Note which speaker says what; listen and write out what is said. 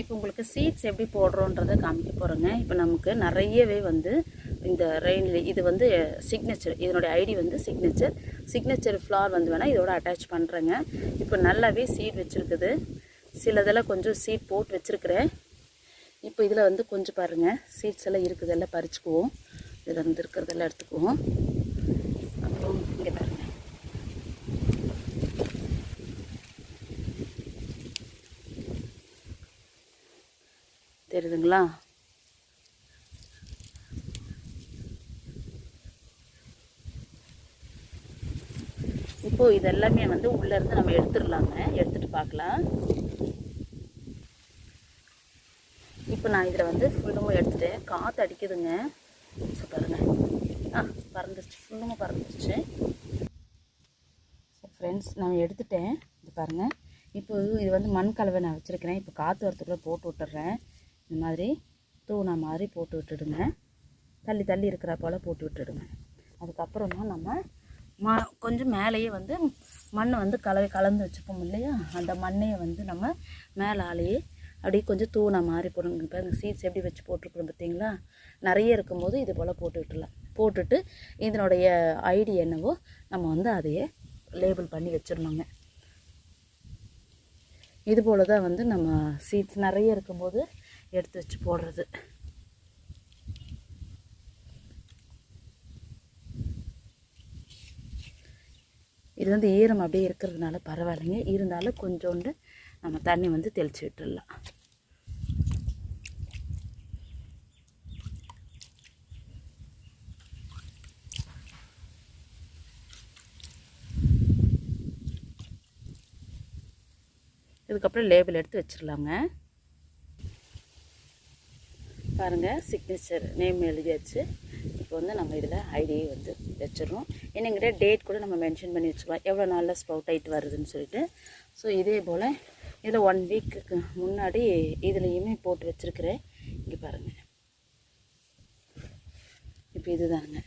Speaker 1: இப்போ உங்களுக்கு சீட்ஸ் எப்படி போடுறோன்றதை காமிக்க போகிறேங்க இப்போ நமக்கு நிறையவே வந்து இந்த ரெயின்ல இது வந்து சிக்னேச்சர் இதனுடைய ஐடி வந்து சிக்னேச்சர் சிக்னேச்சர் ஃப்ளார் வந்து வேணால் இதோட அட்டாச் பண்ணுறேங்க இப்போ நல்லாவே சீட் வச்சுருக்குது. சிலதெல்லாம் கொஞ்சம் சீட் போட்டு வச்சுருக்கிறேன். இப்போ இதில் வந்து கொஞ்சம் பாருங்கள் சீட்ஸ் எல்லாம் இருக்குது எல்லாம் பறிச்சுக்குவோம். இதில் வந்து இருக்கிறதெல்லாம் எடுத்துக்குவோம் அப்புறம் இங்கே பாருங்கள் தெரியுதுங்களா? இப்போ இதெல்லாமே வந்து உள்ளேருந்து நம்ம எடுத்துடலாங்க. எடுத்துகிட்டு பார்க்கலாம். இப்போ நான் இதில் வந்து ஃபுல்லுமும் எடுத்துட்டேன் காற்று அடிக்குதுங்க. ஸோ பாருங்கள் ஆ பறந்துருச்சு. ஃபுல்லுமும் பறந்துருச்சு. ஸோ ஃப்ரெண்ட்ஸ் நான் எடுத்துட்டேன். இது பாருங்கள் இப்போ இது வந்து மண் கலவை நான் வச்சுருக்கிறேன். இப்போ காற்று வரத்துக்குள்ளே போட்டு விட்டுறேன். இந்த மாதிரி தூணா மாதிரி போட்டு விட்டுடுங்க. தள்ளி தள்ளி இருக்கிற போல் போட்டு விட்டுடுங்க. அதுக்கப்புறமா நம்ம ம கொஞ்சம் மேலேயே வந்து மண்ணை வந்து கலவை கலந்து வச்சுப்போம் இல்லையா? அந்த மண்ணையை வந்து நம்ம மேலாலேயே அப்படியே கொஞ்சம் தூணை மாதிரி போடுங்க. இப்போ அந்த சீட்ஸ் எப்படி வச்சு போட்டிருக்குறோம் பார்த்தீங்களா? நிறைய இருக்கும்போது இது போல் போட்டு விட்டுலாம் போட்டுட்டு இதனுடைய ஐடி என்னவோ நம்ம வந்து அதையே லேபிள் பண்ணி வச்சிடணுங்க. இது போல் தான் வந்து நம்ம சீட்ஸ் நிறைய இருக்கும்போது எடுத்து வச்சு போடுறது. இது வந்து ஈரம் அப்படியே இருக்கிறதுனால பரவாயில்லைங்க. இருந்தாலும் கொஞ்சோண்டு நம்ம தண்ணி வந்து தெளித்து விட்டுடலாம் இதுக்கப்புறம் லேபிள் எடுத்து வச்சிடலாங்க. பாருங்கள் சிக்னேச்சர் நேம் எழுதியாச்சு. இப்போ வந்து நம்ம இதில் ஐடியை வந்து வச்சிடறோம். என்னங்கிட்ட டேட் கூட நம்ம மென்ஷன் பண்ணி வச்சுக்கலாம் எவ்வளோ நாளில் ஸ்ப்ரவுட் ஆகிட்டு வருதுன்னு சொல்லிட்டு. ஸோ இதே போல் இதில் ஒன் வீக்குக்கு முன்னாடி இதுலேயுமே போட்டு வச்சுருக்கிறேன். இங்கே பாருங்கள் இப்போ இதுதாங்க.